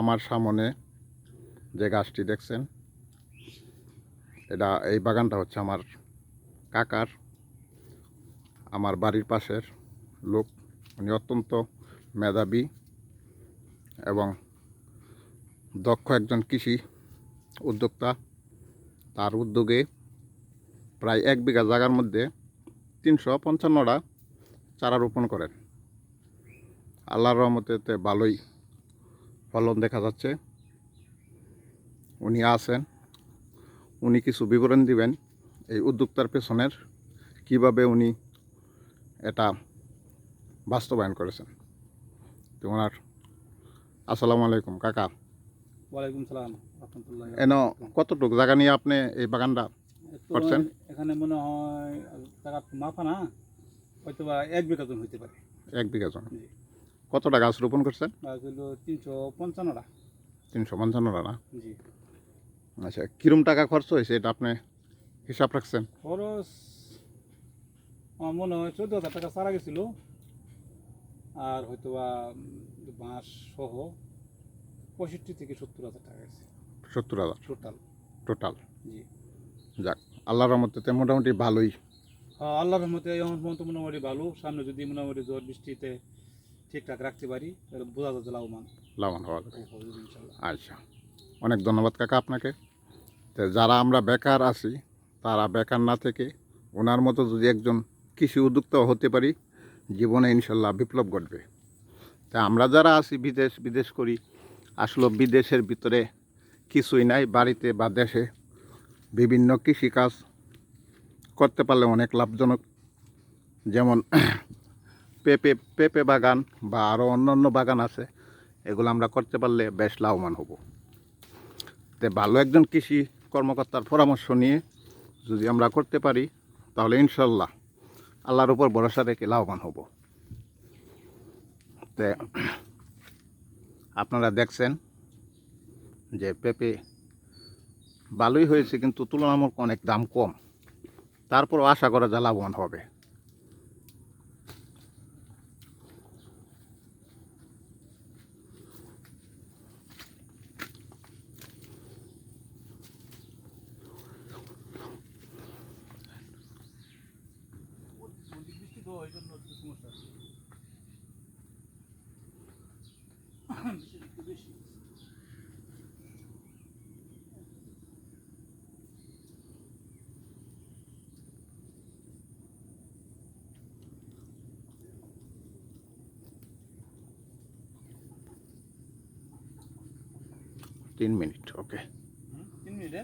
আমার সামনে যে গাছটি দেখছেন, এটা এই বাগানটা হচ্ছে আমার কাকার, আমার বাড়ির পাশের লোক। উনি অত্যন্ত মেধাবী এবং দক্ষ একজন কৃষি উদ্যোক্তা। তার উদ্যোগে প্রায় এক বিঘা জায়গার মধ্যে তিনশো পঞ্চান্নটা চারা রোপণ করেন। আল্লাহর রহমতেতে ভালোই ফলন দেখা যাচ্ছে। উনি আছেন। উনি কিছু বিবরণ দিবেন এই উদ্যোক্তার পেছনের কীভাবে উনি এটা বাস্তবায়ন করেছেন। তো ওনার আসসালামু আলাইকুম কাকা। ওয়ালাইকুম সালাম এন কতটুকু জায়গা নিয়ে আপনি এই বাগানটা করছেন? এখানে মনে হয় টাকা মাফা না হয়তো বা এক বিঘা জন হইতে পারে। এক বিঘা জন। কতটা গাছ রোপণ করছেন? তিনশো পঞ্চান্নটা। তিনশো পঞ্চান্নটা না? জি। আচ্ছা কিরম টাকা খরচ হয়েছে এটা আপনি হিসাব রাখছেন? খরচ আমার মনে হয় চোদ্দ হাজার টাকা সারা গেছিল। আর হয়তো বা বাঁশ সহ পঁয়ষট্টি থেকে সত্তর হাজার টাকা গেছে। সত্তর হাজার টোটাল টোটাল জি। যাক আল্লাহর রহমতে মোটামুটি ভালোই। হ্যাঁ, আল্লাহর রহমতে এই মতো মোটামুটি ভালো। সামনে যদি মোটামুটি ঝড় বৃষ্টিতে ঠিকঠাক রাখতে পারি তাহলে বোঝা যাচ্ছে লাভবান। লাভবান হওয়া যাবে। আচ্ছা অনেক ধন্যবাদ কাকা আপনাকে। তো যারা আমরা বেকার আছি তারা বেকার না থেকে ওনার মতো যদি একজন কৃষি উদ্যোক্তা হতে পারি জীবনে ইনশাল্লাহ বিপ্লব ঘটবে। তা আমরা যারা আছি বিদেশ বিদেশ করি আসলে বিদেশের ভিতরে কিছুই নাই বাড়িতে বা দেশে বিভিন্ন কৃষিকাজ করতে পারলে অনেক লাভজনক। যেমন পেঁপে পেঁপে বাগান বা আরও অন্য অন্য বাগান আছে, এগুলো আমরা করতে পারলে বেশ লাভবান হব। তে ভালো একজন কৃষি কর্মকর্তার পরামর্শ নিয়ে যদি আমরা করতে পারি, তাহলে ইনশাল্লাহ আল্লাহর উপর ভরসা রেখে লাভবান হব। তে আপনারা দেখছেন যে পেঁপে ভালোই হয়েছে, কিন্তু তুলনামূলক অনেক দাম কম। তারপরও আশা করা যায় লাভবান হবে। তো ওই জন্য একটু সমস্যা আছে বৃষ্টি একটু বেশি তিন মিনিট ওকে হুম, তিন মিনিটে